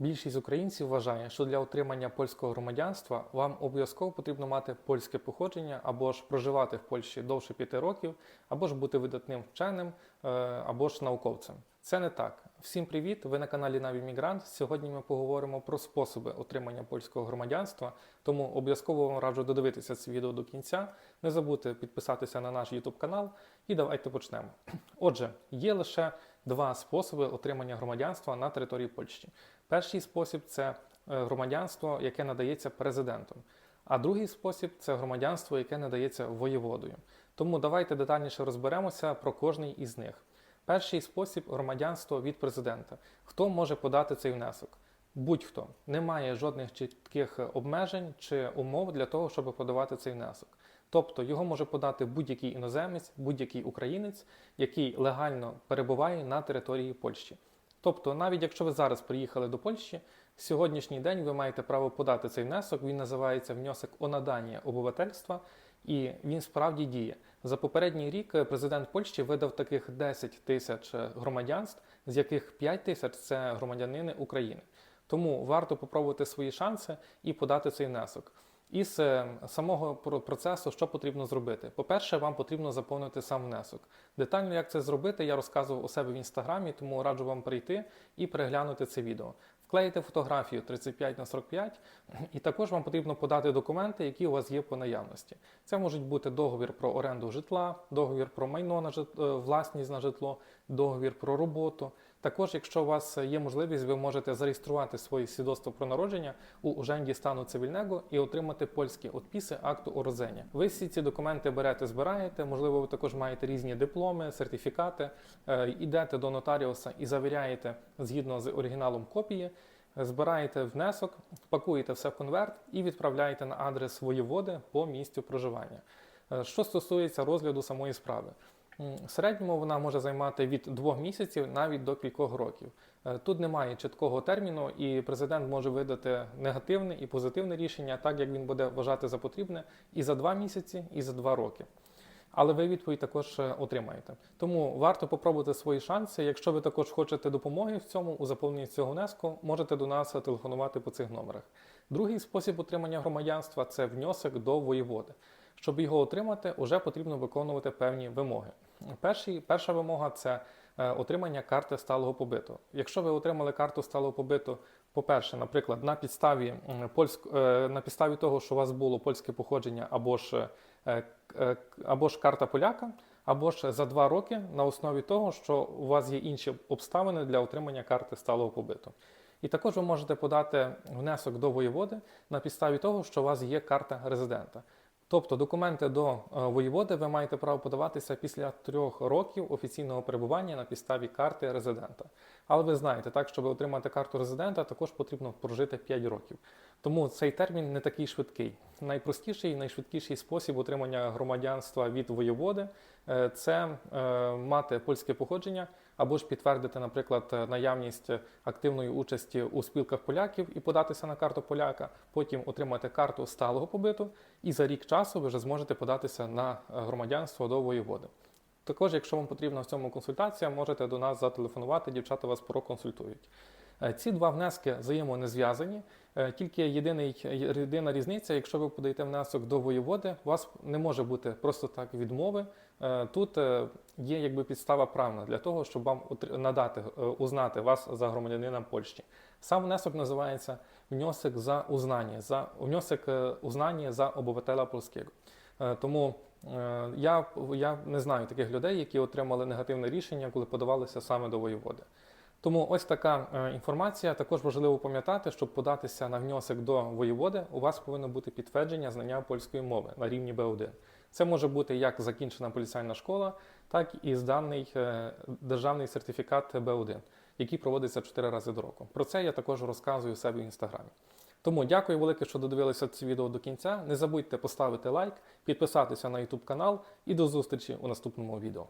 Більшість українців вважає, що для отримання польського громадянства вам обов'язково потрібно мати польське походження або ж проживати в Польщі довше п'яти років, або ж бути видатним вченим, е, або ж науковцем. Це не так. Всім привіт! Ви на каналі Наві Мігрант. Сьогодні ми поговоримо про способи отримання польського громадянства, тому обов'язково вам раджу додивитися це відео до кінця. Не забудьте підписатися на наш YouTube канал і давайте почнемо. Отже, є лише два способи отримання громадянства на території Польщі. Перший спосіб це е, громадянство, яке надається президентом. А другий спосіб це громадянство, яке надається воєводою. Тому давайте детальніше розберемося про кожний із них. Перший спосіб громадянство від президента. Хто може подати цей внесок? Будь-хто немає жодних чітких обмежень чи умов для того, щоб подавати цей внесок. Тобто його може подати будь-який іноземець, будь-який українець, який легально перебуває на території Польщі. Тобто, навіть якщо ви зараз приїхали до Польщі, в сьогоднішній день ви маєте право подати цей внесок. Він називається внесок о надання обивательства, і він справді діє. За попередній рік президент Польщі видав таких 10 тисяч громадянств, з яких 5 тисяч це громадянини України. Тому варто попробувати свої шанси і подати цей внесок. Із самого про- процесу, що потрібно зробити? По-перше, вам потрібно заповнити сам внесок. Детально, як це зробити, я розказував у себе в інстаграмі, тому раджу вам прийти і переглянути це відео. Вклеїти фотографію 35 на 45, і також вам потрібно подати документи, які у вас є по наявності. Це можуть бути договір про оренду житла, договір про майно на жит... е, власність на житло, договір про роботу. Також, якщо у вас є можливість, ви можете зареєструвати своє свідоцтво про народження у уженді стану цивільного і отримати польські отписи акту уроження. Ви всі ці документи берете, збираєте. Можливо, ви також маєте різні дипломи, сертифікати. Е, Йдете до нотаріуса і завіряєте згідно з оригіналом копії. Збираєте внесок, пакуєте все в конверт і відправляєте на адрес воєводи по місцю проживання. Е, Що стосується розгляду самої справи, середньому вона може займати від двох місяців навіть до кількох років. Е, Тут немає чіткого терміну, і президент може видати негативне і позитивне рішення, так як він буде вважати за потрібне, і за два місяці, і за два роки. Але ви відповідь також е, отримаєте. Тому варто попробувати свої шанси. Якщо ви також хочете допомоги в цьому у заповненні цього внеску, можете до нас телефонувати по цих номерах. Другий спосіб отримання громадянства це внесок до воєводи. Щоб його отримати, вже потрібно виконувати певні вимоги. Перший, перша вимога це е, отримання карти сталого побиту. Якщо ви отримали карту сталого побиту, по-перше, наприклад, на підставі польськ, е, на підставі того, що у вас було польське походження, або ж е, або ж карта поляка, або ж за два роки на основі того, що у вас є інші обставини для отримання карти сталого побиту. І також ви можете подати внесок до воєводи на підставі того, що у вас є карта резидента. Тобто документи до е, воєводи ви маєте право подаватися після трьох років офіційного перебування на підставі карти резидента. Але ви знаєте, так, щоб отримати карту резидента, також потрібно прожити 5 років. Тому цей термін не такий швидкий. Найпростіший і найшвидкіший спосіб отримання громадянства від воєводи е, це е, мати польське походження або ж підтвердити, наприклад, наявність активної участі у спілках поляків і податися на карту поляка, потім отримати карту сталого побиту, і за рік часу ви вже зможете податися на е, громадянство до воєводи. Також, якщо вам потрібна в цьому консультація, можете до нас зателефонувати, дівчата вас проконсультують. Е, Ці два внески взаємно не зв'язані. Е, Тільки єдиний, єдина різниця, якщо ви подаєте внесок до воєводи, у вас не може бути просто так відмови. Е, Тут є якби підстава правна для того, щоб вам надати, узнати вас за громадянином Польщі. Сам внесок називається внесок за узнання, за внесок узнання за обивателя польського. Тому я, я не знаю таких людей, які отримали негативне рішення, коли подавалися саме до воєводи. Тому ось така е, інформація. Також важливо пам'ятати, щоб податися на внесок до воєводи, у вас повинно бути підтвердження знання польської мови на рівні Б1. Це може бути як закінчена поліцейна школа, так і зданий е, державний сертифікат Б1, який проводиться 4 рази до року. Про це я також розказую себе в інстаграмі. Тому дякую велике, що додивилися це відео до кінця. Не забудьте поставити лайк, підписатися на YouTube канал і до зустрічі у наступному відео.